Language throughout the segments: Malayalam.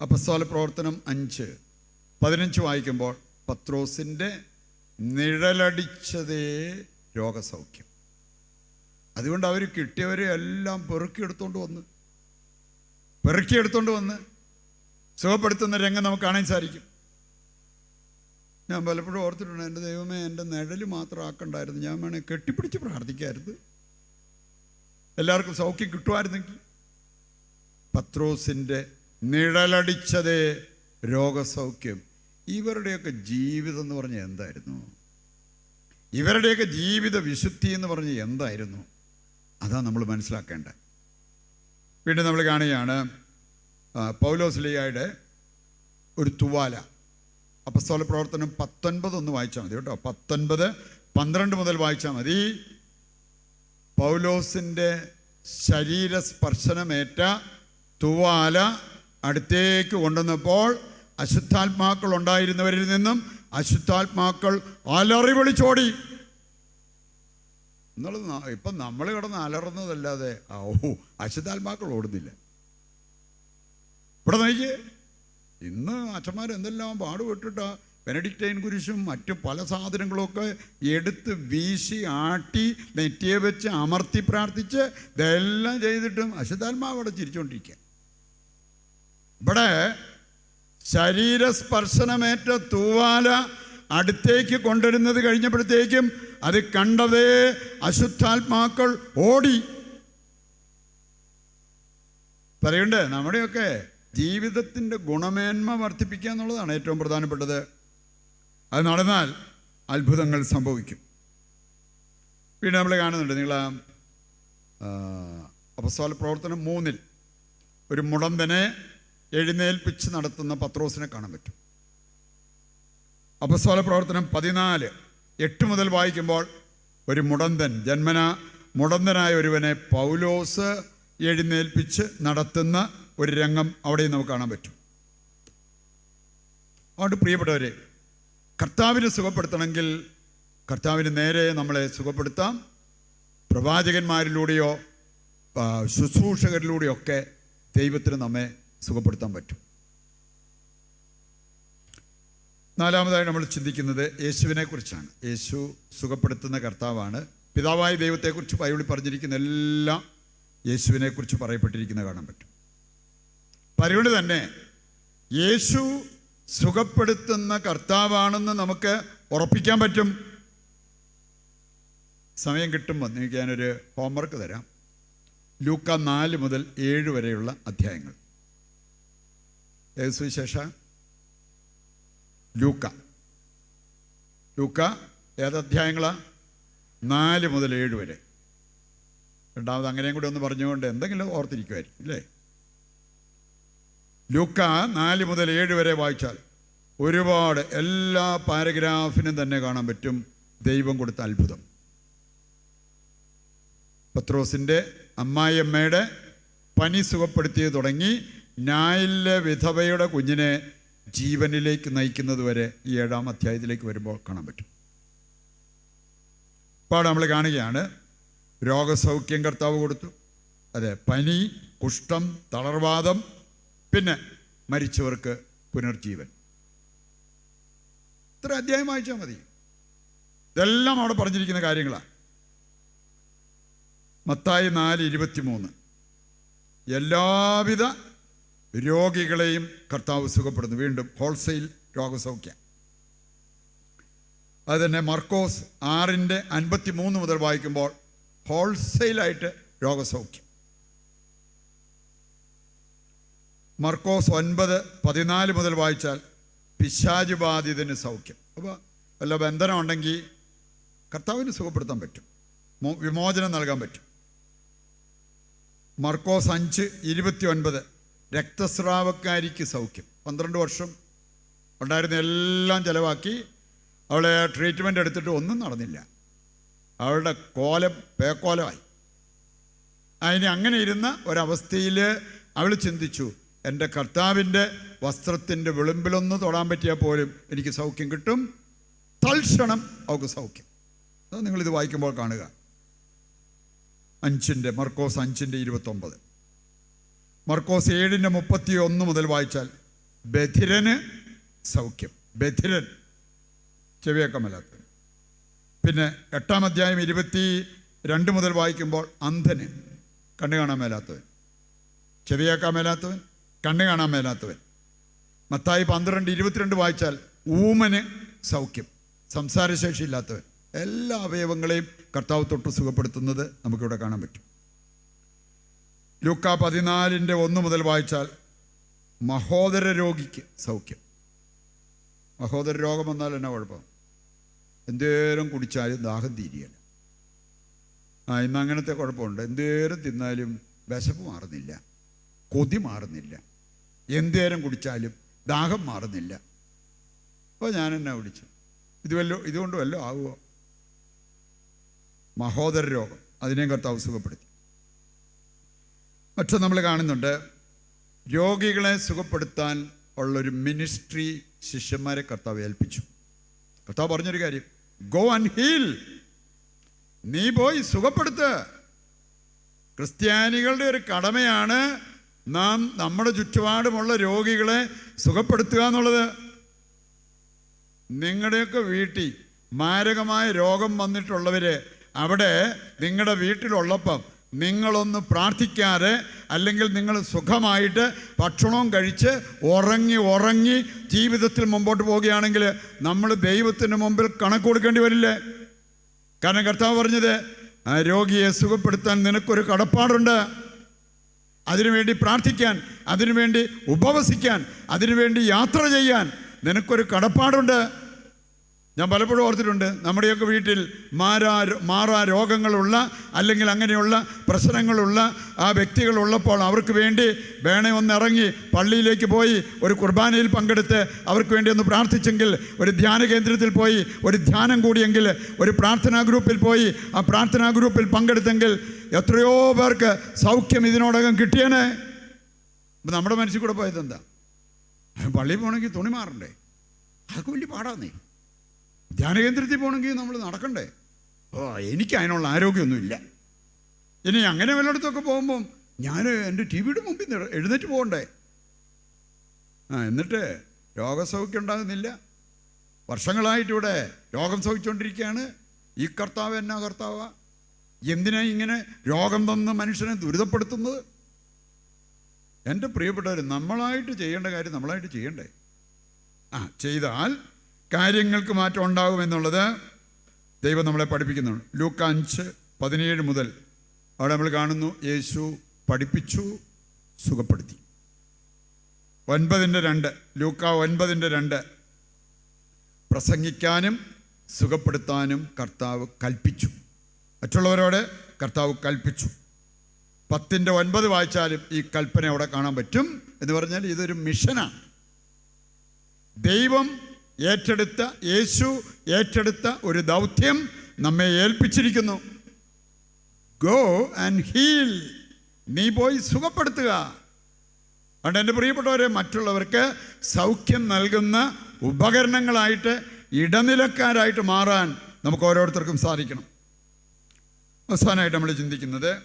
അപ്പസ്തോല പ്രവർത്തനം അഞ്ച്. പതിനഞ്ച് വായിക്കുമ്പോൾ പത്രോസിന്റെ നിഴലടിച്ചതേ രോഗസൗഖ്യം. അതുകൊണ്ട് അവർ കിട്ടിയവരെ എല്ലാം പെറുക്കിയെടുത്തോണ്ട് വന്ന്. പെറുക്കിയെടുത്തോണ്ട് വന്ന്. സുഖപ്പെടുത്തുന്ന രംഗം നമുക്ക് കാണാൻ സാധിക്കും. ഞാൻ പലപ്പോഴും ഓർത്തിട്ടുണ്ട് എന്റെ ദൈവമേ എന്റെ നിഴൽ മാത്രം ആക്കണ്ടായിരുന്നു. ഞാൻ വേണേൽ കെട്ടിപ്പിടിച്ച് പ്രാർത്ഥിക്കായിരുന്നു. എല്ലാവർക്കും സൗഖ്യം കിട്ടുമായിരുന്നെങ്കിൽ പത്രോസിന്റെ നിഴലടിച്ചതേ രോഗസൗഖ്യം. ഇവരുടെയൊക്കെ ജീവിതം എന്ന് പറഞ്ഞാൽ എന്തായിരുന്നു? ഇവരുടെയൊക്കെ ജീവിത വിശുദ്ധി എന്ന് പറഞ്ഞാൽ എന്തായിരുന്നു? അതാ നമ്മൾ മനസ്സിലാക്കേണ്ടത് വീണ്ടും നമ്മൾ കാണുകയാണ് പൗലോസ്ലിയായുടെ പൗലോസ് ലിയായുടെ ഒരു തുവാല. അപ്പസ്തോല പ്രവർത്തനം പത്തൊൻപത് ഒന്ന് വായിച്ചാൽ മതി കേട്ടോ. പത്തൊൻപത് പന്ത്രണ്ട് മുതൽ വായിച്ചാൽ മതി. പൗലോസിന്റെ ശരീരസ്പർശനമേറ്റ തുവാല അടുത്തേക്ക് കൊണ്ടുവന്നപ്പോൾ അശുദ്ധാത്മാക്കൾ ഉണ്ടായിരുന്നവരിൽ നിന്നും അശുദ്ധാത്മാക്കൾ അലറി വിളിച്ചോടി. എന്നുള്ളത് ഇപ്പം നമ്മൾ കിടന്ന് അലറുന്നതല്ലാതെ ഓ അശുദ്ധാത്മാക്കൾ ഓടുന്നില്ല. ഇവിടെ നോക്കിയേ ഇന്ന് അച്ഛന്മാർ എന്തെല്ലാം പാടുപെട്ടിട്ടാ ബെനഡിക്റ്റൈൻ കുരിശും മറ്റു പല സാധനങ്ങളൊക്കെ എടുത്ത് വീശി ആട്ടി നെറ്റിയെ വെച്ച് അമർത്തി പ്രാർത്ഥിച്ച് ഇതെല്ലാം ചെയ്തിട്ടും അശുദ്ധാത്മാവ് അവിടെ ചിരിച്ചുകൊണ്ടിരിക്കുക ഇവിടെ ശരീരസ്പർശനമേറ്റ തൂവാല അടുത്തേക്ക് കൊണ്ടുവരുന്നത് കഴിഞ്ഞപ്പോഴത്തേക്കും അത് കണ്ടതേ അശുദ്ധാത്മാക്കൾ ഓടി. പറയണ്ടേ നമ്മുടെയൊക്കെ ജീവിതത്തിന്റെ ഗുണമേന്മ വർദ്ധിപ്പിക്കുക എന്നുള്ളതാണ് ഏറ്റവും പ്രധാനപ്പെട്ടത്. അത് നടന്നാൽ അത്ഭുതങ്ങൾ സംഭവിക്കും. പിന്നെ നമ്മൾ കാണുന്നുണ്ട് നിങ്ങൾ അപസ്വാല പ്രവർത്തനം മൂന്നിൽ. ഒരു മുടന്തനെ എഴുന്നേൽപ്പിച്ച് നടത്തുന്ന പത്രോസിനെ കാണാൻ പറ്റും. അപസ്വല പ്രവർത്തനം പതിനാല് എട്ട് മുതൽ വായിക്കുമ്പോൾ ഒരു മുടന്തൻ ജന്മന മുടന്തനായ ഒരുവനെ പൗലോസ് എഴുന്നേൽപ്പിച്ച് നടത്തുന്ന ഒരു രംഗം അവിടെ നമുക്ക് കാണാൻ പറ്റും. അതുകൊണ്ട് പ്രിയപ്പെട്ടവരെ കർത്താവിനെ സുഖപ്പെടുത്തണമെങ്കിൽ കർത്താവിന് നേരെ നമ്മളെ സുഖപ്പെടുത്താം. പ്രവാചകന്മാരിലൂടെയോ ശുശ്രൂഷകരിലൂടെയൊക്കെ ദൈവത്തിന് നമ്മെ സുഖപ്പെടുത്താൻ പറ്റും. നാലാമതായി നമ്മൾ ചിന്തിക്കുന്നത് യേശുവിനെ കുറിച്ചാണ് യേശു സുഖപ്പെടുത്തുന്ന കർത്താവാണ്. പിതാവായ ദൈവത്തെക്കുറിച്ച് ബൈബിളിൽ പറഞ്ഞിരിക്കുന്ന എല്ലാം യേശുവിനെക്കുറിച്ച് പറയപ്പെട്ടിരിക്കുന്ന കാണാൻ പറ്റും. അപ്പം തന്നെ യേശു സുഖപ്പെടുത്തുന്ന കർത്താവാണെന്ന് നമുക്ക് ഉറപ്പിക്കാൻ പറ്റും. സമയം കിട്ടുമ്പോൾ നിങ്ങൾക്ക് ഞാനൊരു ഹോംവർക്ക് തരാം. ലൂക്ക നാല് മുതൽ ഏഴ് വരെയുള്ള അധ്യായങ്ങൾ. സുവിശേഷ? ലൂക്ക. ലൂക്ക ഏതധ്യായങ്ങളാണ് നാല് മുതൽ ഏഴ് വരെ. രണ്ടാമത് അങ്ങനെയും കൂടി ഒന്ന് പറഞ്ഞുകൊണ്ട് എന്തെങ്കിലും ഓർത്തിരിക്കുമായിരിക്കും അല്ലേ? ലൂക്ക നാല് മുതൽ ഏഴ് വരെ വായിച്ചാൽ ഒരുപാട് എല്ലാ പാരഗ്രാഫിനും തന്നെ കാണാൻ പറ്റും ദൈവം കൊടുത്ത അത്ഭുതം. പത്രോസിന്റെ അമ്മായിയമ്മയുടെ പനി സുഖപ്പെടുത്തിയത് തുടങ്ങി നായിലെ വിധവയുടെ കുഞ്ഞിനെ ജീവനിലേക്ക് നയിക്കുന്നത് വരെ ഈ ഏഴാം അധ്യായത്തിലേക്ക് വരുമ്പോൾ കാണാൻ പറ്റും. ഇപ്പോൾ നമ്മൾ കാണുകയാണ് രോഗസൗഖ്യം കർത്താവ് കൊടുത്തു. അതെ പനി കുഷ്ഠം തളർവാദം പിന്നെ മരിച്ചവർക്ക് പുനർജീവൻ. ഇത്ര അധ്യായം വായിച്ചാൽ മതി. ഇതെല്ലാം അവിടെ പറഞ്ഞിരിക്കുന്ന കാര്യങ്ങളാണ് മത്തായി നാല് ഇരുപത്തി മൂന്ന് എല്ലാവിധ രോഗികളെയും കർത്താവ് സുഖപ്പെടുന്നു വീണ്ടും ഹോൾസെയിൽ രോഗസൗഖ്യം. അത് തന്നെ മർക്കോസ് ആറിന്റെ അൻപത്തി മൂന്ന് മുതൽ വായിക്കുമ്പോൾ ഹോൾസെയിലായിട്ട് രോഗസൗഖ്യം. മർക്കോസ് ഒൻപത് പതിനാല് മുതൽ വായിച്ചാൽ പിശാചുബാധിതന് സൗഖ്യം. അപ്പോൾ വല്ല ബന്ധനം ഉണ്ടെങ്കിൽ കർത്താവിന് സുഖപ്പെടുത്താൻ പറ്റും. വിമോചനം നൽകാൻ പറ്റും. മർക്കോസ് അഞ്ച് ഇരുപത്തി ഒൻപത് രക്തസ്രാവക്കാരിക്ക് സൗഖ്യം. പന്ത്രണ്ട് വർഷം ഉണ്ടായിരുന്ന എല്ലാം ചിലവാക്കി അവളെ ട്രീറ്റ്മെന്റ് എടുത്തിട്ട് ഒന്നും നടന്നില്ല. അവളുടെ കോലം പേക്കോലമായി. അതിന് അങ്ങനെ ഇരുന്ന ഒരവസ്ഥയിൽ അവൾ ചിന്തിച്ചു എന്റെ കർത്താവിന്റെ വസ്ത്രത്തിന്റെ വിളിമ്പിലൊന്ന് തൊടാൻ പറ്റിയാൽ പോലും എനിക്ക് സൗഖ്യം കിട്ടും. തൽക്ഷണം അവൾക്ക് സൗഖ്യം. അത് നിങ്ങളിത് വായിക്കുമ്പോൾ കാണുക. അഞ്ചിന്റെ മർക്കോസ് അഞ്ചിന്റെ ഇരുപത്തൊമ്പത്. മർക്കോസ് ഏഴിന്റെ മുപ്പത്തി ഒന്ന് മുതൽ വായിച്ചാൽ ബധിരന് സൗഖ്യം. ബധിരൻ. ചെവിയക്കമല്ലാത്ത പിന്നെ എട്ടാം അധ്യായം ഇരുപത്തി രണ്ട് മുതൽ വായിക്കുമ്പോൾ അന്ധന് കണ്ണു കാണാൻ മേലാത്തവൻ. ചെവിയാക്കാൻ മേലാത്തവൻ കണ്ണു കാണാൻ മേലാത്തവൻ. മത്തായി പന്ത്രണ്ട് ഇരുപത്തിരണ്ട് വായിച്ചാൽ ഊമന് സൗഖ്യം സംസാരശേഷി ഇല്ലാത്തവൻ. എല്ലാ അവയവങ്ങളെയും കർത്താവ് തൊട്ട് സുഖപ്പെടുത്തുന്നത് നമുക്കിവിടെ കാണാൻ പറ്റും. ലൂക്ക പതിനാലിന്റെ ഒന്ന് മുതൽ വായിച്ചാൽ മഹോദര രോഗിക്ക് സൗഖ്യം. മഹോദര രോഗം വന്നാൽ എന്നാ കുഴപ്പം? എന്തേരം കുടിച്ചാലും ദാഹം തീരുകയില്ല. ആ ഇന്ന് അങ്ങനത്തെ കുഴപ്പമുണ്ട്. എന്തേരം തിന്നാലും വിശപ്പ് മാറുന്നില്ല. കൊതി മാറുന്നില്ല. എന്തേരം കുടിച്ചാലും ദാഹം മാറുന്നില്ല. അപ്പോൾ ഞാൻ എന്നെ വിളിച്ചു ഇത് വല്ലോ ഇതുകൊണ്ട് വല്ലോ ആവുമോ? മഹോദര രോഗം. അതിനെയും കർത്താവ് സുഖപ്പെടുത്തി. പക്ഷെ നമ്മൾ കാണുന്നുണ്ട്. രോഗികളെ സുഖപ്പെടുത്താൻ ഉള്ളൊരു മിനിസ്ട്രി ശിഷ്യന്മാരെ കർത്താവ് ഏൽപ്പിച്ചു. കർത്താവ് പറഞ്ഞൊരു കാര്യം. ഗോ ആൻഡ് ഹീൽ നീ പോയി സുഖപ്പെടുത്ത്. ക്രിസ്ത്യാനികളുടെ ഒരു കടമയാണ് നാം നമ്മുടെ ചുറ്റുപാടുമുള്ള രോഗികളെ സുഖപ്പെടുത്തുക എന്നുള്ളത്. നിങ്ങളുടെയൊക്കെ വീട്ടിൽ മാരകമായ രോഗം വന്നിട്ടുള്ളവർ അവിടെ നിങ്ങളുടെ വീട്ടിലുള്ളപ്പം നിങ്ങളൊന്ന് പ്രാർത്ഥിക്കാതെ അല്ലെങ്കിൽ നിങ്ങൾ സുഖമായിട്ട് ഭക്ഷണവും കഴിച്ച് ഉറങ്ങി ഉറങ്ങി ജീവിതത്തിൽ മുമ്പോട്ട് പോവുകയാണെങ്കിൽ നമ്മൾ ദൈവത്തിന് മുമ്പിൽ കണക്ക് കൊടുക്കേണ്ടി വരില്ലേ? കാരണം കർത്താവ് പറഞ്ഞത് രോഗിയെ സുഖപ്പെടുത്താൻ നിനക്കൊരു കടപ്പാടുണ്ട്. അതിനുവേണ്ടി പ്രാർത്ഥിക്കാൻ അതിനുവേണ്ടി ഉപവസിക്കാൻ അതിനുവേണ്ടി യാത്ര ചെയ്യാൻ നിനക്കൊരു കടപ്പാടുണ്ട്. ഞാൻ പലപ്പോഴും ഓർത്തിട്ടുണ്ട് നമ്മുടെയൊക്കെ വീട്ടിൽ മാറാ മാറാ രോഗങ്ങളുള്ള അല്ലെങ്കിൽ അങ്ങനെയുള്ള പ്രശ്നങ്ങളുള്ള ആ വ്യക്തികളുള്ളപ്പോൾ അവർക്ക് വേണ്ടി വേണേ ഒന്ന് ഇറങ്ങി പള്ളിയിലേക്ക് പോയി ഒരു കുർബാനയിൽ പങ്കെടുത്ത് അവർക്ക് വേണ്ടി ഒന്ന് പ്രാർത്ഥിച്ചെങ്കിൽ ഒരു ധ്യാന കേന്ദ്രത്തിൽ പോയി ഒരു ധ്യാനം കൂടിയെങ്കിൽ ഒരു പ്രാർത്ഥനാ ഗ്രൂപ്പിൽ പോയി ആ പ്രാർത്ഥനാ ഗ്രൂപ്പിൽ പങ്കെടുത്തെങ്കിൽ എത്രയോ പേർക്ക് സൗഖ്യം ഇതിനോടകം കിട്ടിയേനെ. നമ്മുടെ മനസ്സിൽ കൂടെ പോയത് എന്താ പള്ളിയിൽ പോകണമെങ്കിൽ തുണി മാറണ്ടേ? അതൊക്കെ വലിയ പാടാന്നേ. ധ്യാനകേന്ദ്രത്തിൽ പോകണമെങ്കിൽ നമ്മൾ നടക്കണ്ടേ? ഓ എനിക്ക് അതിനുള്ള ആരോഗ്യമൊന്നുമില്ല ഇനി അങ്ങനെ വല്ലയിടത്തൊക്കെ പോകുമ്പം ഞാൻ എന്റെ ടി വിയുടെ മുമ്പിൽ എഴുന്നേറ്റ് പോകണ്ടേ? ആ എന്നിട്ട് രോഗസൗഖ്യം ഉണ്ടാകുന്നില്ല. വർഷങ്ങളായിട്ടിവിടെ രോഗം സൗഖിച്ചുകൊണ്ടിരിക്കുകയാണ് ഈ കർത്താവ് എന്നാ കർത്താവ. എന്തിനാ ഇങ്ങനെ രോഗം തന്ന് മനുഷ്യനെ ദുരിതപ്പെടുത്തുന്നത്? എന്റെ പ്രിയപ്പെട്ടവർ നമ്മളായിട്ട് ചെയ്യേണ്ട കാര്യം നമ്മളായിട്ട് ചെയ്യണ്ടേ? ആ ചെയ്താൽ കാര്യങ്ങൾക്ക് മാറ്റം ഉണ്ടാകുമെന്നുള്ളത് ദൈവം നമ്മളെ പഠിപ്പിക്കുന്നുണ്ട്. ലൂക്ക അഞ്ച് പതിനേഴ് മുതൽ അവിടെ നമ്മൾ കാണുന്നു യേശു പഠിപ്പിച്ചു സുഖപ്പെടുത്തി. ഒൻപതിന്റെ രണ്ട് ലൂക്ക ഒൻപതിന്റെ രണ്ട്. പ്രസംഗിക്കാനും സുഖപ്പെടുത്താനും കർത്താവ് കൽപ്പിച്ചു. മറ്റുള്ളവരോട് കർത്താവ് കൽപ്പിച്ചു. പത്തിന്റെ ഒൻപത് വായിച്ചാലും ഈ കൽപ്പന അവിടെ കാണാൻ പറ്റും എന്ന് പറഞ്ഞാൽ ഇതൊരു മിഷനാണ്. ദൈവം ഏറ്റെടുത്ത യേശു ഏറ്റെടുത്ത ഒരു ദൗത്യം നമ്മെ ഏൽപ്പിച്ചിരിക്കുന്നു. ഗോ ആൻഡ് ഹീൽ നീ പോയി സുഖപ്പെടുത്തുക. അതുകൊണ്ട് എന്റെ പ്രിയപ്പെട്ടവരെ മറ്റുള്ളവർക്ക് സൗഖ്യം നൽകുന്ന ഉപകരണങ്ങളായിട്ട് ഇടനിലക്കാരായിട്ട് മാറാൻ നമുക്ക് ഓരോരുത്തർക്കും സാധിക്കണം. അവസാനമായിട്ട് നമ്മൾ ചിന്തിക്കുന്നത്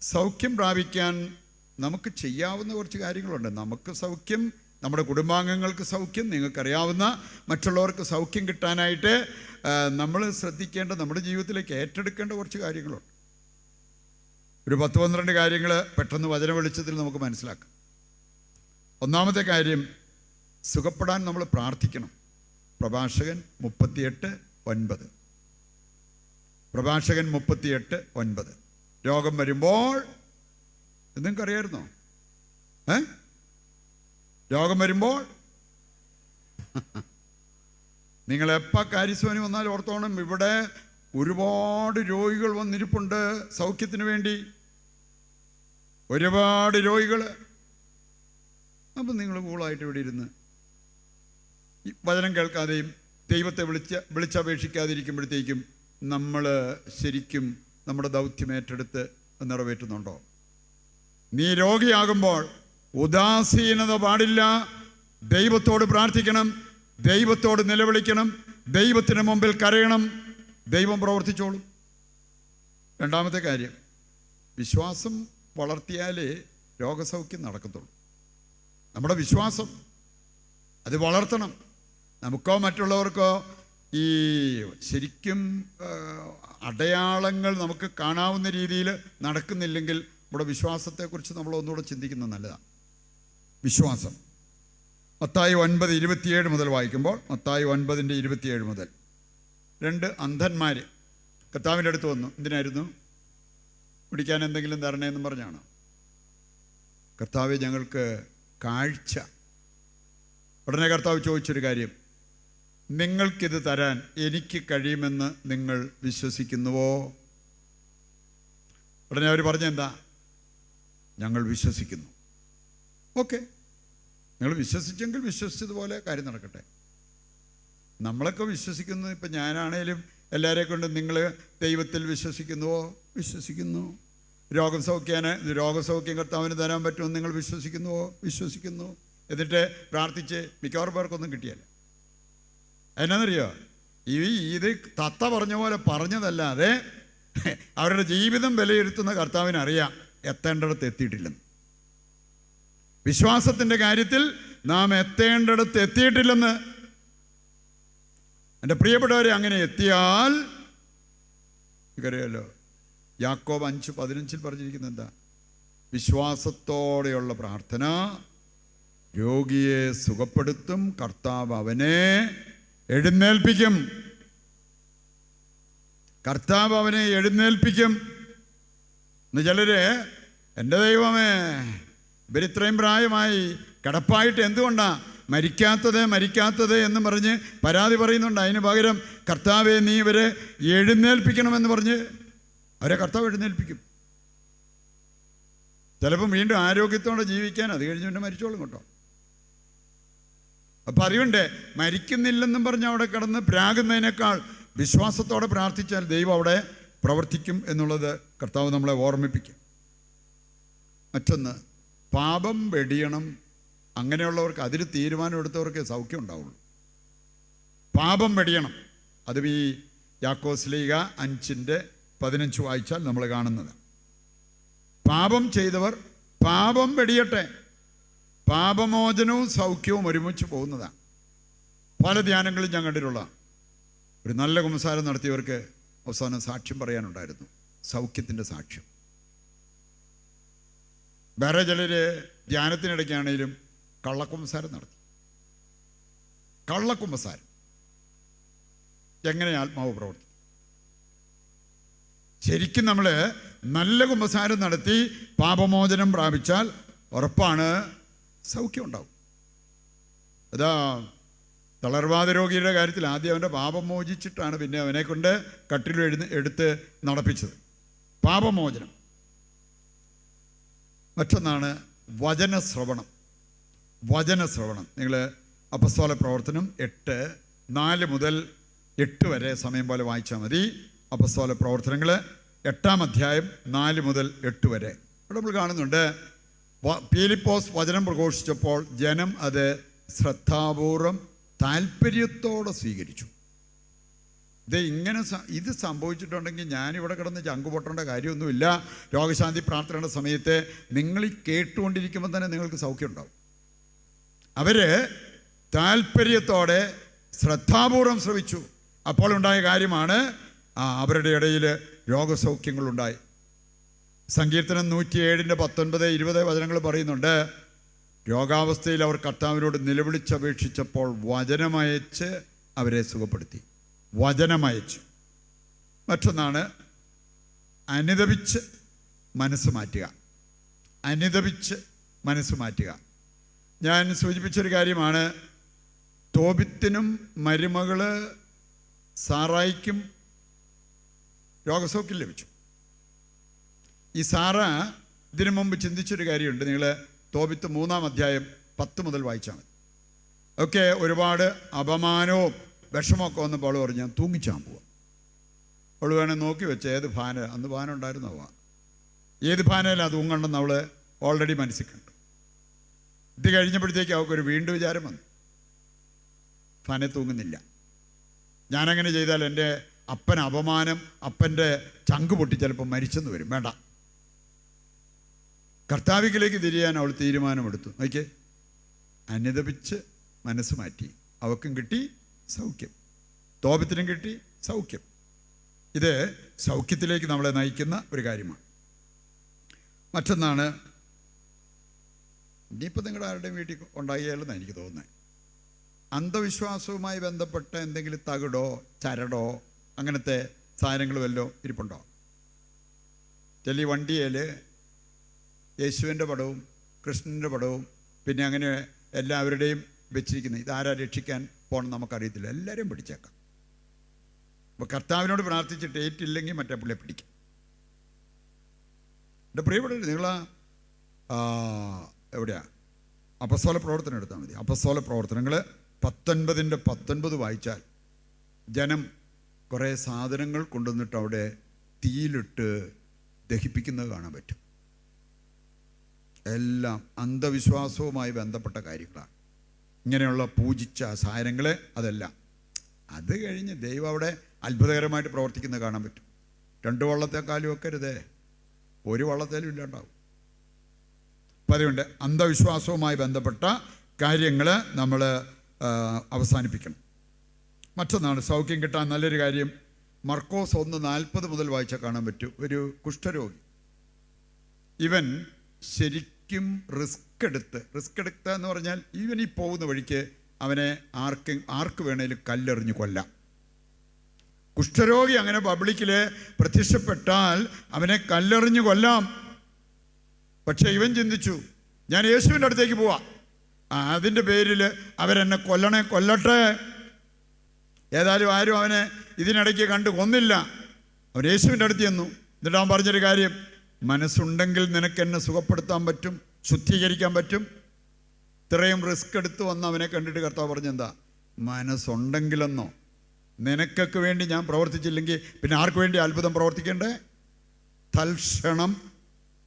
സൗഖ്യം പ്രാപിക്കാൻ നമുക്ക് ചെയ്യാവുന്ന കുറച്ച് കാര്യങ്ങളുണ്ട്. നമുക്ക് സൗഖ്യം നമ്മുടെ കുടുംബാംഗങ്ങൾക്ക് സൗഖ്യം നിങ്ങൾക്കറിയാവുന്ന മറ്റുള്ളവർക്ക് സൗഖ്യം കിട്ടാനായിട്ട് നമ്മൾ ശ്രദ്ധിക്കേണ്ട നമ്മുടെ ജീവിതത്തിലേക്ക് ഏറ്റെടുക്കേണ്ട കുറച്ച് കാര്യങ്ങളുണ്ട്. ഒരു പത്ത് പന്ത്രണ്ട് കാര്യങ്ങൾ പെട്ടെന്ന് വചന വെളിച്ചത്തിൽ നമുക്ക് മനസ്സിലാക്കാം. ഒന്നാമത്തെ കാര്യം സുഖപ്പെടാൻ നമ്മൾ പ്രാർത്ഥിക്കണം. പ്രഭാഷകൻ മുപ്പത്തിയെട്ട് ഒൻപത്. പ്രഭാഷകൻ മുപ്പത്തിയെട്ട് ഒൻപത്. രോഗം വരുമ്പോൾ നിങ്ങൾക്കറിയായിരുന്നോ? ഏ? രോഗം വരുമ്പോൾ നിങ്ങൾ എപ്പോൾ കാര്യസ്വാനി വന്നാൽ ഓർത്തോണം. ഇവിടെ ഒരുപാട് രോഗികൾ വന്നിരിപ്പുണ്ട് സൗഖ്യത്തിന് വേണ്ടി. ഒരുപാട് രോഗികൾ അപ്പം നിങ്ങൾ കൂളായിട്ട് ഇവിടെ ഇരുന്ന് വചനം കേൾക്കാതെയും ദൈവത്തെ വിളിച്ച വിളിച്ചപേക്ഷിക്കാതിരിക്കുമ്പോഴത്തേക്കും നമ്മൾ ശരിക്കും നമ്മുടെ ദൗത്യം ഏറ്റെടുത്ത് നിറവേറ്റുന്നുണ്ടോ? നീ രോഗിയാകുമ്പോൾ ഉദാസീനത പാടില്ല. ദൈവത്തോട് പ്രാർത്ഥിക്കണം. ദൈവത്തോട് നിലവിളിക്കണം. ദൈവത്തിന് മുമ്പിൽ കരയണം. ദൈവം പ്രവർത്തിച്ചോളും. രണ്ടാമത്തെ കാര്യം വിശ്വാസം വളർത്തിയാലേ രോഗസൗഖ്യം നടക്കത്തുള്ളൂ. നമ്മുടെ വിശ്വാസം അത് വളർത്തണം. നമുക്കോ മറ്റുള്ളവർക്കോ ഈ ശരിക്കും അടയാളങ്ങൾ നമുക്ക് കാണാവുന്ന രീതിയിൽ നടക്കുന്നില്ലെങ്കിൽ നമ്മുടെ വിശ്വാസത്തെക്കുറിച്ച് നമ്മൾ ഒന്നുകൂടെ ചിന്തിക്കുന്നത് നല്ലതാണ്. വിശ്വാസം. മത്തായി ഒൻപത് ഇരുപത്തിയേഴ് മുതൽ വായിക്കുമ്പോൾ മത്തായി ഒൻപതിന്റെ ഇരുപത്തിയേഴ് മുതൽ. രണ്ട് അന്ധന്മാർ കർത്താവിന്റെ അടുത്ത് വന്നു. എന്തിനായിരുന്നു? കുടിക്കാൻ എന്തെങ്കിലും തരണേന്നും പറഞ്ഞാണ്? കർത്താവ് ഞങ്ങൾക്ക് കാഴ്ച. ഉടനെ കർത്താവ് ചോദിച്ചൊരു കാര്യം. നിങ്ങൾക്കിത് തരാൻ എനിക്ക് കഴിയുമെന്ന് നിങ്ങൾ വിശ്വസിക്കുന്നുവോ? ഉടനെ അവർ പറഞ്ഞെന്താ? ഞങ്ങൾ വിശ്വസിക്കുന്നു. ഓക്കെ. നിങ്ങൾ വിശ്വസിച്ചെങ്കിൽ വിശ്വസിച്ചതുപോലെ കാര്യം നടക്കട്ടെ. നമ്മളൊക്കെ വിശ്വസിക്കുന്നു. ഇപ്പം ഞാനാണേലും എല്ലാവരെ കൊണ്ട് നിങ്ങൾ ദൈവത്തിൽ വിശ്വസിക്കുന്നുവോ? വിശ്വസിക്കുന്നു. രോഗം സൗഖ്യാന് രോഗസൗഖ്യം കർത്താവിന് തരാൻ പറ്റുമെന്ന് നിങ്ങൾ വിശ്വസിക്കുന്നുവോ? വിശ്വസിക്കുന്നു. എന്നിട്ട് പ്രാർത്ഥിച്ച് മിക്കവാറും പേർക്കൊന്നും കിട്ടിയല്ല. എന്നാന്നറിയോ? ഈ ഇത് തത്ത പറഞ്ഞ പോലെ പറഞ്ഞതല്ലാതെ അവരുടെ ജീവിതം വിലയിരുത്തുന്ന കർത്താവിനറിയാം എത്തേണ്ടടത്ത് എത്തേണ്ടിടത്ത് എത്തിയിട്ടില്ലെന്ന്. വിശ്വാസത്തിന്റെ കാര്യത്തിൽ നാം എത്തേണ്ടടുത്ത് എത്തിയിട്ടില്ലെന്ന്. എന്റെ പ്രിയപ്പെട്ടവരെ അങ്ങനെ എത്തിയാൽ അറിയാലോ യാക്കോബ് അഞ്ച് പതിനഞ്ചിൽ പറഞ്ഞിരിക്കുന്നത് എന്താ? വിശ്വാസത്തോടെയുള്ള പ്രാർത്ഥന രോഗിയെ സുഖപ്പെടുത്തും കർത്താവ് അവനെ എഴുന്നേൽപ്പിക്കും. കർത്താവ് അവനെ എഴുന്നേൽപ്പിക്കും. എന്ന് ചിലര് എന്റെ ദൈവമേ ഇവരിത്രയും പ്രായമായി കടപ്പായിട്ട് എന്തുകൊണ്ടാ മരിക്കാത്തത് മരിക്കാത്തത് എന്ന് പറഞ്ഞ് പരാതി പറയുന്നുണ്ട്. അതിന് പകരം കർത്താവെ നീ ഇവരെ എഴുന്നേൽപ്പിക്കണമെന്ന് പറഞ്ഞ് അവരെ കർത്താവ് എഴുന്നേൽപ്പിക്കും. ചിലപ്പം വീണ്ടും ആരോഗ്യത്തോടെ ജീവിക്കാൻ അത് കഴിഞ്ഞ് പിന്നെ മരിച്ചോളും കേട്ടോ. അപ്പം അറിയണ്ടേ മരിക്കുന്നില്ലെന്നും പറഞ്ഞ് അവിടെ കിടന്ന് പ്രാകുന്നതിനേക്കാൾ വിശ്വാസത്തോടെ പ്രാർത്ഥിച്ചാൽ ദൈവം അവിടെ പ്രവർത്തിക്കും എന്നുള്ളത് കർത്താവ് നമ്മളെ ഓർമ്മിപ്പിക്കും. മറ്റൊന്ന് പാപം വെടിയണം. അങ്ങനെയുള്ളവർക്ക് അതിന് തീരുമാനം എടുത്തവർക്ക് സൗഖ്യം ഉണ്ടാവുള്ളൂ. പാപം വെടിയണം. അതും ഈ യാക്കോസ്ലീഗ അഞ്ചിന്റെ പതിനഞ്ച് വായിച്ചാൽ നമ്മൾ കാണുന്നത്. പാപം ചെയ്തവർ പാപം വെടിയട്ടെ. പാപമോചനവും സൗഖ്യവും ഒരുമിച്ച് പോകുന്നതാണ് പല ധ്യാനങ്ങളും ഞാൻ കണ്ടിട്ടുള്ള ഒരു നല്ല കുമ്പസാരം നടത്തിയവർക്ക് അവസാനം സാക്ഷ്യം പറയാനുണ്ടായിരുന്നു. സൗഖ്യത്തിന്റെ സാക്ഷ്യം. വേറെ ചിലർ ധ്യാനത്തിനിടയ്ക്കാണേലും കള്ളക്കുമ്പസാരം നടത്തി. കള്ളക്കുമ്പസാരം. എങ്ങനെ ആത്മാവ് പ്രവർത്തിക്കും ശരിക്കും നമ്മൾ നല്ല കുമ്പസാരം നടത്തി പാപമോചനം പ്രാപിച്ചാൽ ഉറപ്പാണ് സൗഖ്യം ഉണ്ടാവും. അതാ തളർവാദ രോഗിയുടെ കാര്യത്തിൽ ആദ്യം അവന്റെ പാപം മോചിച്ചിട്ടാണ് പിന്നെ അവനെ കൊണ്ട് കട്ടിൽ എടുത്ത് നടപ്പിച്ചത്. പാപമോചനം. മറ്റൊന്നാണ് വചനശ്രവണം. വചനശ്രവണം. നിങ്ങൾ അപസ്തോല പ്രവർത്തനം എട്ട് നാല് മുതൽ എട്ട് വരെ സമയം പോലെ വായിച്ചാൽ മതി. അപസ്തോല പ്രവർത്തനങ്ങൾ എട്ടാം അധ്യായം നാല് മുതൽ എട്ട് വരെ. ഇവിടെ നമ്മൾ കാണുന്നുണ്ട് പീലിപ്പോസ് വചനം പ്രഘോഷിച്ചപ്പോൾ ജനം അത് ശ്രദ്ധാപൂർവം താല്പര്യത്തോടെ സ്വീകരിച്ചു. ഇത് ഇങ്ങനെ ഇത് സംഭവിച്ചിട്ടുണ്ടെങ്കിൽ ഞാനിവിടെ കിടന്ന് ചങ്കു പൊട്ടേണ്ട കാര്യമൊന്നുമില്ല. രോഗശാന്തി പ്രാർത്ഥനയുടെ സമയത്ത് നിങ്ങൾ ഈ കേട്ടുകൊണ്ടിരിക്കുമ്പോൾ തന്നെ നിങ്ങൾക്ക് സൗഖ്യം ഉണ്ടാവും. അവർ താല്പര്യത്തോടെ ശ്രദ്ധാപൂർവം ശ്രമിച്ചു അപ്പോൾ ഉണ്ടായ കാര്യമാണ് അവരുടെ ഇടയിൽ രോഗസൗഖ്യങ്ങളുണ്ടായി. സങ്കീർത്തനം നൂറ്റിയേഴിന്റെ പത്തൊൻപത് ഇരുപത് വചനങ്ങൾ പറയുന്നുണ്ട് രോഗാവസ്ഥയിൽ അവർ കർത്താവിനോട് നിലവിളിച്ചപേക്ഷിച്ചപ്പോൾ വചനമയച്ച് അവരെ സുഖപ്പെടുത്തി. വചനമയച്ചു. മറ്റൊന്നാണ് അനുദപിച്ച് മനസ്സ് മാറ്റുക. അനുദപിച്ച് മനസ്സ് മാറ്റുക. ഞാൻ സൂചിപ്പിച്ചൊരു കാര്യമാണ്. തോബിത്തിനും മരുമകൾ സാറായിക്കും രോഗസൗഖ്യം ലഭിച്ചു. ഈ സാറ ഇതിനു മുമ്പ് ചിന്തിച്ചൊരു കാര്യമുണ്ട്. നിങ്ങൾ തോബിത്ത് മൂന്നാം അധ്യായം പത്ത് മുതൽ വായിച്ചാൽ മതി. ഒക്കെ ഒരുപാട് അപമാനവും വിഷമമൊക്കെ വന്നപ്പോൾ അവൾ പറഞ്ഞു ഞാൻ തൂങ്ങിച്ചാൻ പോവാം. അവൾ വേണേൽ നോക്കി വെച്ച ഏത് ഫാന അന്ന് ഫാന ഉണ്ടായിരുന്നു അവ? ഏത് ഫാനയിലാണ് തൂങ്ങണ്ടെന്ന് അവൾ ഓൾറെഡി മനസ്സിൽ കണ്ടു ഇത് കഴിഞ്ഞപ്പോഴത്തേക്ക് അവൾക്കൊരു വീണ്ടും വിചാരം വന്നു. ഫാനെ തൂങ്ങുന്നില്ല. ഞാനങ്ങനെ ചെയ്താൽ എന്റെ അപ്പൻ അപമാനം അപ്പന്റെ ചങ്ക് പൊട്ടി ചിലപ്പോൾ മരിച്ചെന്ന് വരും. വേണ്ട. കർത്താവിലേക്ക് തിരിയാൻ അവൾ തീരുമാനമെടുത്തു. നോക്കിയേ. അനുദപിച്ച് മനസ്സ് മാറ്റി. അവക്കും കിട്ടി. സൗഖ്യം. തോപത്തിനും കിട്ടി സൗഖ്യം. ഇത് സൗഖ്യത്തിലേക്ക് നമ്മളെ നയിക്കുന്ന ഒരു കാര്യമാണ്. മറ്റൊന്നാണ് ഇനിയിപ്പോൾ നിങ്ങളുടെ ആരുടെയും വീട്ടിൽ ഉണ്ടാകിയാലെന്ന് എനിക്ക് തോന്നുന്നത് അന്ധവിശ്വാസവുമായി ബന്ധപ്പെട്ട എന്തെങ്കിലും തകിടോ ചരടോ അങ്ങനത്തെ സാധനങ്ങൾ വല്ലതും ഇരിപ്പുണ്ടോ? ചെല്ലി വണ്ടിയിൽ യേശുവിന്റെ പടവും കൃഷ്ണന്റെ പടവും പിന്നെ അങ്ങനെ എല്ലാവരുടെയും വെച്ചിരിക്കുന്നത്. ഇതാരാ രക്ഷിക്കാൻ പോകണം നമുക്കറിയത്തില്ല. എല്ലാവരും പിടിച്ചേക്കാം. അപ്പോൾ കർത്താവിനോട് പ്രാർത്ഥിച്ചിട്ട് ഏറ്റില്ലെങ്കിൽ മറ്റേ പുള്ളിയെ പിടിക്കാം. എന്റെ പ്രിയപ്പെട്ട നിങ്ങൾ എവിടെയാ? അപസ്വല പ്രവർത്തനം എടുത്താൽ മതി. അപസ്വല പ്രവർത്തനങ്ങൾ പത്തൊൻപതിന്റെ പത്തൊൻപത് വായിച്ചാൽ ജനം കുറേ സാധനങ്ങൾ കൊണ്ടുവന്നിട്ട് അവിടെ തീയിലിട്ട് ദഹിപ്പിക്കുന്നത് കാണാൻ പറ്റും. എല്ലാം അന്ധവിശ്വാസവുമായി ബന്ധപ്പെട്ട കാര്യങ്ങളാണ്. ഇങ്ങനെയുള്ള പൂജിച്ച സാധനങ്ങൾ അതല്ല. അത് കഴിഞ്ഞ് ദൈവം അവിടെ അത്ഭുതകരമായിട്ട് പ്രവർത്തിക്കുന്നത് കാണാൻ പറ്റും. രണ്ട് വള്ളത്തെക്കാളും വെക്കരുതേ ഒരു വള്ളത്തേലും ഇല്ലാണ്ടാവും. അപ്പം അതുകൊണ്ട് അന്ധവിശ്വാസവുമായി ബന്ധപ്പെട്ട കാര്യങ്ങൾ നമ്മൾ അവസാനിപ്പിക്കണം. മറ്റൊന്നാണ് സൗഖ്യം കിട്ടാൻ നല്ലൊരു കാര്യം മർക്കോസ് ഒന്ന് നാൽപ്പത് മുതൽ വായിച്ചാൽ കാണാൻ പറ്റും. ഒരു കുഷ്ഠരോഗി. ഇവൻ ശരിക്കും റിസ്ക് എടുത്ത് റിസ്ക് എടുക്കുക എന്ന് പറഞ്ഞാൽ ഈവൻ ഈ പോകുന്ന വഴിക്ക് അവനെ ആർക്ക് ആർക്ക് വേണേലും കല്ലെറിഞ്ഞു കൊല്ലാം. കുഷ്ഠരോഗി അങ്ങനെ പബ്ലിക്കിൽ പ്രത്യക്ഷപ്പെട്ടാൽ അവനെ കല്ലെറിഞ്ഞു കൊല്ലാം. പക്ഷെ ഇവൻ ചിന്തിച്ചു ഞാൻ യേശുവിന്റെ അടുത്തേക്ക് പോവാം. അതിന്റെ പേരിൽ അവരെന്നെ കൊല്ലണേ കൊല്ലട്ടെ. ഏതായാലും ആരും അവനെ ഇതിനിടയ്ക്ക് കണ്ട് കൊന്നില്ല. അവൻ യേശുവിന്റെ അടുത്ത് ചെന്നു. എന്നിട്ട് അവൻ പറഞ്ഞൊരു കാര്യം മനസ്സുണ്ടെങ്കിൽ നിനക്ക് എന്നെ സുഖപ്പെടുത്താൻ പറ്റും ശുദ്ധീകരിക്കാൻ പറ്റും. ഇത്രയും റിസ്ക് എടുത്ത് വന്ന് അവനെ കണ്ടിട്ട് കർത്താവ് പറഞ്ഞെന്താ? മനസ്സുണ്ടെങ്കിലെന്നോ? നിനക്കൊക്കെ വേണ്ടി ഞാൻ പ്രവർത്തിച്ചില്ലെങ്കിൽ പിന്നെ ആർക്കു വേണ്ടി അത്ഭുതം പ്രവർത്തിക്കേണ്ടേ? തൽക്ഷണം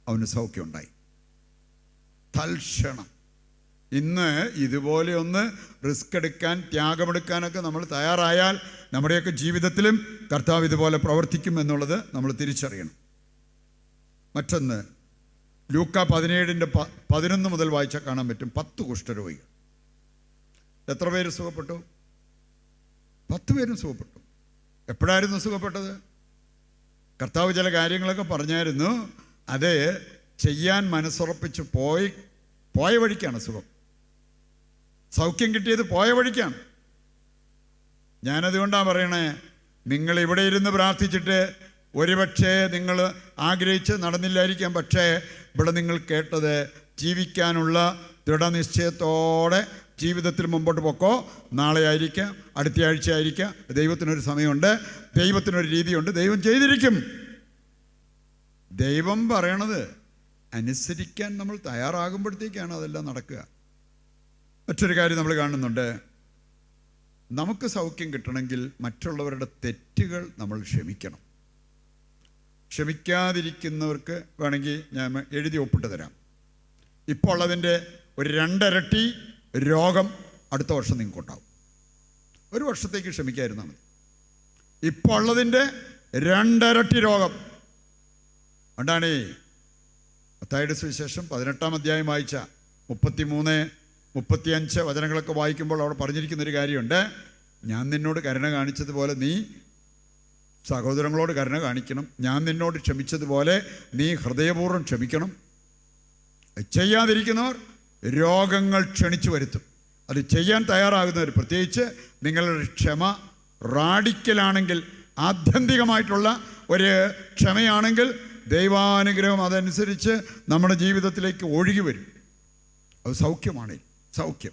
അവന് സൗഖ്യമുണ്ടായി. തൽക്ഷണം. ഇന്ന് ഇതുപോലെ ഒന്ന് റിസ്ക് എടുക്കാൻ ത്യാഗമെടുക്കാനൊക്കെ നമ്മൾ തയ്യാറായാൽ നമ്മുടെയൊക്കെ ജീവിതത്തിലും കർത്താവ് ഇതുപോലെ പ്രവർത്തിക്കും എന്നുള്ളത് നമ്മൾ തിരിച്ചറിയണം. മറ്റൊന്ന് ലൂക്ക പതിനേഴിന്റെ പ പതിനൊന്ന് മുതൽ വായിച്ചാൽ കാണാൻ പറ്റും പത്ത് കുഷ്ഠരോഗികൾ. എത്ര പേര് സുഖപ്പെട്ടു? പത്ത് പേരും സുഖപ്പെട്ടു. എപ്പോഴായിരുന്നു സുഖപ്പെട്ടത്? കർത്താവ് ചില കാര്യങ്ങളൊക്കെ പറഞ്ഞായിരുന്നു. അത് ചെയ്യാൻ മനസ്സുറപ്പിച്ച് പോയി പോയ വഴിക്കാണ് സുഖം. സൗഖ്യം കിട്ടിയത് പോയ വഴിക്കാണ്. ഞാനതുകൊണ്ടാണ് പറയണേ നിങ്ങൾ ഇവിടെ ഇരുന്ന് പ്രാർത്ഥിച്ചിട്ട് ഒരുപക്ഷേ നിങ്ങൾ ആഗ്രഹിച്ച് നടന്നില്ലായിരിക്കാം പക്ഷേ ഇവിടെ നിങ്ങൾ കേട്ടത് ജീവിക്കാനുള്ള ദൃഢനിശ്ചയത്തോടെ ജീവിതത്തിൽ മുമ്പോട്ട് പോക്കോ. നാളെ ആയിരിക്കാം അടുത്ത ആഴ്ച ആയിരിക്കാം. ദൈവത്തിനൊരു സമയമുണ്ട് ദൈവത്തിനൊരു രീതിയുണ്ട് ദൈവം ചെയ്തിരിക്കും. ദൈവം പറയണത് അനുസരിക്കാൻ നമ്മൾ തയ്യാറാകുമ്പോഴത്തേക്കാണ് അതെല്ലാം നടക്കുക. മറ്റൊരു കാര്യം നമ്മൾ കാണുന്നുണ്ട് നമുക്ക് സൗഖ്യം കിട്ടണമെങ്കിൽ മറ്റുള്ളവരുടെ തെറ്റുകൾ നമ്മൾ ക്ഷമിക്കണം. ക്ഷമിക്കാതിരിക്കുന്നവർക്ക് വേണമെങ്കിൽ ഞാൻ എഴുതി ഒപ്പിട്ട് തരാം. ഇപ്പോൾ ഉള്ളതിന്റെ ഒരു രണ്ടരട്ടി രോഗം അടുത്ത വർഷം നിങ്ങൾക്ക് ഉണ്ടാവും. ഒരു വർഷത്തേക്ക് ക്ഷമിക്കാതിരുന്നാൽ മതി. ഇപ്പോൾ ഉള്ളതിന്റെ രണ്ടരട്ടി രോഗം. അതുകൊണ്ടാണേ മത്തായുടെ സുവിശേഷം പതിനെട്ടാം അധ്യായം വായിച്ച മുപ്പത്തി മൂന്ന് മുപ്പത്തിയഞ്ച് വചനങ്ങളൊക്കെ വായിക്കുമ്പോൾ അവിടെ പറഞ്ഞിരിക്കുന്നൊരു കാര്യമുണ്ട്. ഞാൻ നിന്നോട് കരുണ കാണിച്ചതുപോലെ നീ സഹോദരങ്ങളോട് കരുണ കാണിക്കണം. ഞാൻ നിന്നോട് ക്ഷമിച്ചതുപോലെ നീ ഹൃദയപൂർവം ക്ഷമിക്കണം. ചെയ്യാതിരിക്കുന്നവർ രോഗങ്ങൾ ക്ഷണിച്ചു വരുത്തും. അത് ചെയ്യാൻ തയ്യാറാകുന്നവർ. പ്രത്യേകിച്ച് നിങ്ങളുടെ ക്ഷമ റാഡിക്കലാണെങ്കിൽ ആത്യന്തികമായിട്ടുള്ള ഒരു ക്ഷമയാണെങ്കിൽ ദൈവാനുഗ്രഹം അതനുസരിച്ച് നമ്മുടെ ജീവിതത്തിലേക്ക് ഒഴുകി വരും. അത് സൗഖ്യമാണ്. സൗഖ്യം.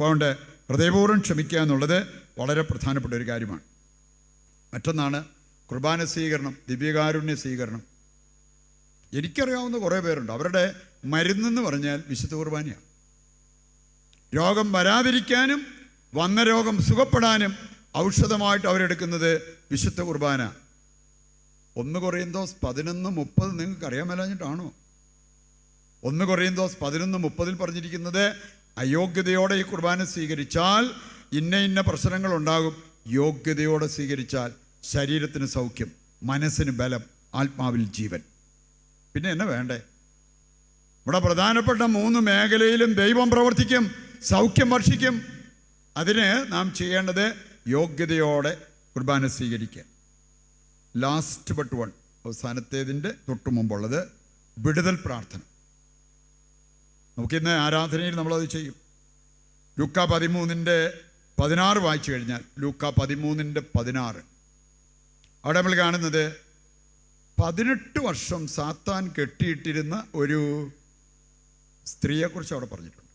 അതുകൊണ്ട് ഹൃദയപൂർവം ക്ഷമിക്കുക എന്നുള്ളത് വളരെ പ്രധാനപ്പെട്ട ഒരു കാര്യമാണ്. മറ്റൊന്നാണ് കുർബാന സ്വീകരണം ദിവ്യകാരുണ്യ സ്വീകരണം എനിക്കറിയാവുന്ന കുറേ പേരുണ്ട്. അവരുടെ മരുന്നെന്ന് പറഞ്ഞാൽ വിശുദ്ധ കുർബാനയാണ് രോഗം വരാതിരിക്കാനും വന്ന രോഗം സുഖപ്പെടാനും ഔഷധമായിട്ട് അവരെടുക്കുന്നത് വിശുദ്ധ കുർബാന. ഒന്ന് കൊറിയന്തോസ് പതിനൊന്ന് മുപ്പത് നിങ്ങൾക്ക് അറിയാൻ മേലാഞ്ഞിട്ടാണോ? ഒന്ന് ദോസ് പതിനൊന്ന് മുപ്പതിൽ പറഞ്ഞിരിക്കുന്നത് അയോഗ്യതയോടെ ഈ കുർബാന സ്വീകരിച്ചാൽ ഇന്ന ഇന്ന പ്രശ്നങ്ങൾ ഉണ്ടാകും യോഗ്യതയോടെ സ്വീകരിച്ചാൽ ശരീരത്തിന് സൗഖ്യം മനസ്സിന് ബലം ആത്മാവിൽ ജീവൻ. പിന്നെ എന്നെ വേണ്ടേ? ഇവിടെ പ്രധാനപ്പെട്ട മൂന്ന് മേഖലയിലും ദൈവം പ്രവർത്തിക്കും സൗഖ്യം വർഷിക്കും. അതിന് നാം ചെയ്യേണ്ടത് യോഗ്യതയോടെ കുർബാന സ്വീകരിക്കുക. ലാസ്റ്റ് ബട്ട് വൺ അവസാനത്തേതിന്റെ തൊട്ടു മുമ്പുള്ളത് വിടുതൽ പ്രാർത്ഥന. നമുക്കിന്ന് ആരാധനയിൽ നമ്മളത് ചെയ്യും. ലൂക്ക പതിമൂന്നിന്റെ പതിനാറ് വായിച്ചു കഴിഞ്ഞാൽ ലൂക്ക പതിമൂന്നിന്റെ പതിനാറ് അവിടെ നമ്മൾ കാണുന്നത് പതിനെട്ട് വർഷം സാത്താൻ കെട്ടിയിട്ടിരുന്ന ഒരു സ്ത്രീയെക്കുറിച്ച് അവിടെ പറഞ്ഞിട്ടുണ്ട്.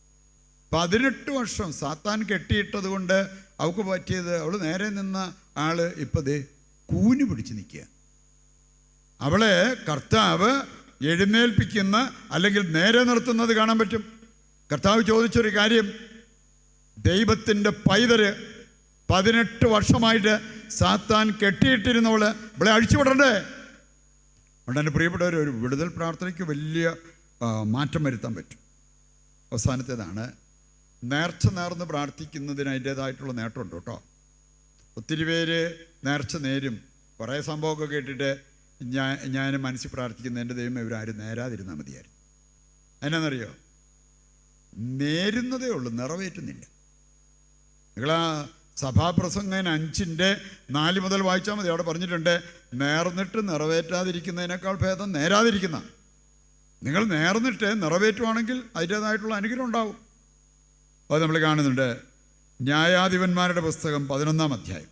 പതിനെട്ട് വർഷം സാത്താൻ കെട്ടിയിട്ടത് കൊണ്ട് അവൾക്ക് പറ്റിയത് അവൾ നേരെ നിന്ന ആൾ ഇപ്പത് കൂന് പിടിച്ച് നിൽക്കുക. അവളെ കർത്താവ് എഴുന്നേൽപ്പിക്കുന്ന അല്ലെങ്കിൽ നേരെ നിർത്തുന്നത് കാണാൻ പറ്റും. കർത്താവ് ചോദിച്ചൊരു കാര്യം ദൈവത്തിന്റെ പൈതര് പതിനെട്ട് വർഷമായിട്ട് സാത്താൻ കെട്ടിയിട്ടിരുന്നവൾ ഇവിടെ അഴിച്ചുവിടണ്ടേ? അതുകൊണ്ട് എന്റെ പ്രിയപ്പെട്ടവർ ഒരു വിടുതൽ പ്രാർത്ഥനയ്ക്ക് വലിയ മാറ്റം വരുത്താൻ പറ്റും. അവസാനത്തേതാണ് നേർച്ച നേർന്ന് പ്രാർത്ഥിക്കുന്നതിന് അതിന്റേതായിട്ടുള്ള നേട്ടമുണ്ട് കേട്ടോ. ഒത്തിരി പേര് നേർച്ച നേരും. കുറേ സംഭവമൊക്കെ കേട്ടിട്ട് ഞാൻ ഞാൻ മനസ്സിൽ പ്രാർത്ഥിക്കുന്ന എന്റെ ദൈവം ഇവരാരും നേരാതിരുന്നാൽ മതിയായിരുന്നു. എന്നാന്നറിയോ? നേരുന്നതേ ഉള്ളൂ നിറവേറ്റുന്നില്ല. നിങ്ങളാ സഭാപ്രസംഗൻ അഞ്ചിന്റെ നാല് മുതൽ വായിച്ചാൽ മതി. അവിടെ പറഞ്ഞിട്ടുണ്ട് നേർന്നിട്ട് നിറവേറ്റാതിരിക്കുന്നതിനേക്കാൾ ഭേദം നേരാതിരിക്കുന്ന. നിങ്ങൾ നേർന്നിട്ട് നിറവേറ്റുവാണെങ്കിൽ അതിന്റേതായിട്ടുള്ള അനുഗ്രഹം ഉണ്ടാവും. അത് നമ്മൾ കാണുന്നുണ്ട്. ന്യായാധിപന്മാരുടെ പുസ്തകം പതിനൊന്നാം അധ്യായം.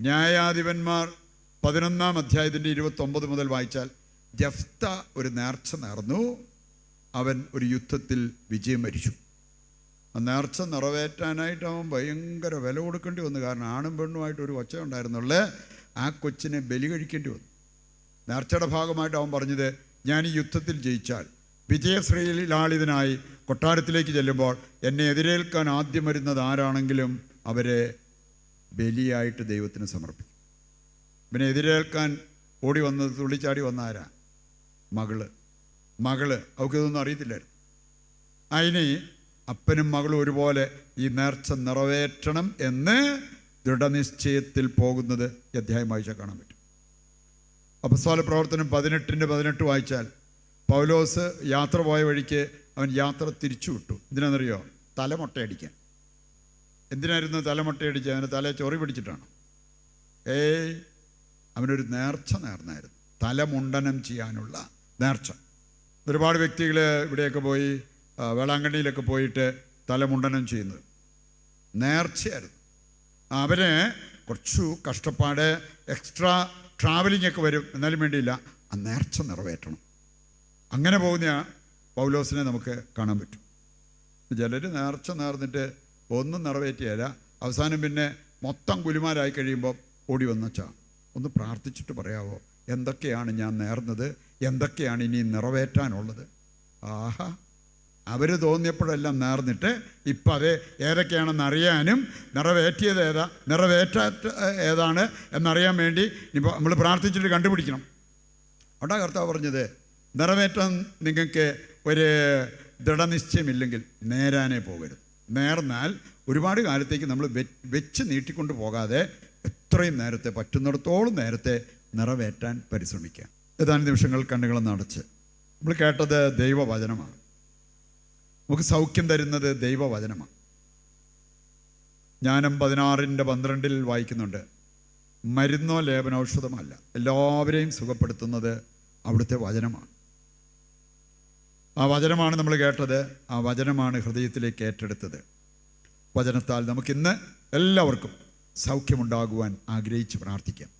ന്യായാധിപന്മാർ പതിനൊന്നാം അധ്യായത്തിന്റെ ഇരുപത്തൊമ്പത് മുതൽ വായിച്ചാൽ ജഫ്ത ഒരു നേർച്ച നേർന്നു. അവൻ ഒരു യുദ്ധത്തിൽ വിജയം വരിച്ചു. നേർച്ച നിറവേറ്റാനായിട്ട് അവൻ ഭയങ്കര വില കൊടുക്കേണ്ടി വന്നു. കാരണം ആണും പെണ്ണുമായിട്ട് ഒരു ഒച്ച ഉണ്ടായിരുന്നുള്ളേ ആ കൊച്ചിനെ ബലി കഴിക്കേണ്ടി വന്നു. നേർച്ചയുടെ ഭാഗമായിട്ട് അവൻ പറഞ്ഞത് ഞാൻ ഈ യുദ്ധത്തിൽ ജയിച്ചാൽ വിജയശ്രീലാളിതനായി കൊട്ടാരത്തിലേക്ക് ചെല്ലുമ്പോൾ എന്നെ എതിരേൽക്കാൻ ആദ്യം വരുന്നത് ആരാണെങ്കിലും അവരെ ബലിയായിട്ട് ദൈവത്തിന് സമർപ്പിക്കും. പിന്നെ എതിരേൽക്കാൻ ഓടി വന്നത് തുള്ളിച്ചാടി വന്ന ആരാ? മകൾ. മകൾ. അവൾക്ക് ഇതൊന്നും അറിയത്തില്ലായിരുന്നു. അതിന് അപ്പനും മകളും ഒരുപോലെ ഈ നേർച്ച നിറവേറ്റണം എന്ന് ദൃഢനിശ്ചയത്തിൽ പോകുന്നത് അധ്യായം വായിച്ചാൽ കാണാൻ പറ്റും. അപസ്വാല പ്രവർത്തനം പതിനെട്ടിന്റെ പതിനെട്ട് വായിച്ചാൽ പൗലോസ് യാത്ര പോയ വഴിക്ക് അവൻ യാത്ര തിരിച്ചു വിട്ടു. എന്തിനാണെന്നറിയോ? തലമൊട്ടയടിക്കാൻ. എന്തിനായിരുന്നു തലമൊട്ടയടിച്ച് അവന് തല ചൊറി പിടിച്ചിട്ടാണ്. ഏയ് അവനൊരു നേർച്ച നേർന്നായിരുന്നു. തലമുണ്ടനം ചെയ്യാനുള്ള നേർച്ച. ഒരുപാട് വ്യക്തികൾ ഇവിടെയൊക്കെ പോയി വേളാങ്കണ്ണിയിലൊക്കെ പോയിട്ട് തലമുണ്ടനം ചെയ്യുന്നത്. നേർച്ചയായിരുന്നു. അവന് കുറച്ചു കഷ്ടപ്പാട് എക്സ്ട്രാ ട്രാവലിംഗ് ഒക്കെ വരും എന്നാലും വേണ്ടിയില്ല. ആ നേർച്ച നിറവേറ്റണം. അങ്ങനെ പോകുന്ന പൗലോസിനെ നമുക്ക് കാണാൻ പറ്റും. ചിലർ നേർച്ച നേർന്നിട്ട് ഒന്നും നിറവേറ്റിയല്ല. അവസാനം പിന്നെ മൊത്തം കുലിമാരായി കഴിയുമ്പോൾ ഓടി വന്നച്ചാ ഒന്ന് പ്രാർത്ഥിച്ചിട്ട് പറയാവോ എന്തൊക്കെയാണ് ഞാൻ നേർന്നത്? എന്തൊക്കെയാണ് ഇനി നിറവേറ്റാനുള്ളത്? ആഹാ അവർ തോന്നിയപ്പോഴെല്ലാം നേർന്നിട്ട് ഇപ്പം അത് ഏതൊക്കെയാണെന്ന് അറിയാനും നിറവേറ്റിയത് ഏതാ നിറവേറ്റ ഏതാണ് എന്നറിയാൻ വേണ്ടി ഇപ്പോൾ നമ്മൾ പ്രാർത്ഥിച്ചിട്ട് കണ്ടുപിടിക്കണം. അവിടെ കർത്താവ് പറഞ്ഞത് നിറവേറ്റം നിങ്ങൾക്ക് ഒരു ദൃഢനിശ്ചയമില്ലെങ്കിൽ നേരാനേ പോകരുത്. നേർന്നാൽ ഒരുപാട് കാലത്തേക്ക് നമ്മൾ വെച്ച് നീട്ടിക്കൊണ്ട് പോകാതെ എത്രയും നേരത്തെ പറ്റുന്നിടത്തോളം നേരത്തെ നിറവേറ്റാൻ പരിശ്രമിക്കുക ഏതാനും നിമിഷങ്ങൾ കണ്ണുകൾ അടച്ച്. നമ്മൾ കേട്ടത് ദൈവവചനമാണ്. നമുക്ക് സൗഖ്യം തരുന്നത് ദൈവവചനമാണ്. ജ്ഞാനം പതിനാറിന്റെ പന്ത്രണ്ടിൽ വായിക്കുന്നുണ്ട് മരുന്നോ ലേപനൌഷധമല്ല എല്ലാവരെയും സുഖപ്പെടുത്തുന്നത് അവിടുത്തെ വചനമാണ്. ആ വചനമാണ് നമ്മൾ കേട്ടത് ആ വചനമാണ് ഹൃദയത്തിലേക്ക് ഏറ്റെടുത്തത്. വചനത്താൽ നമുക്കിന്ന് എല്ലാവർക്കും സൗഖ്യമുണ്ടാകുവാൻ ആഗ്രഹിച്ച് പ്രാർത്ഥിക്കാം.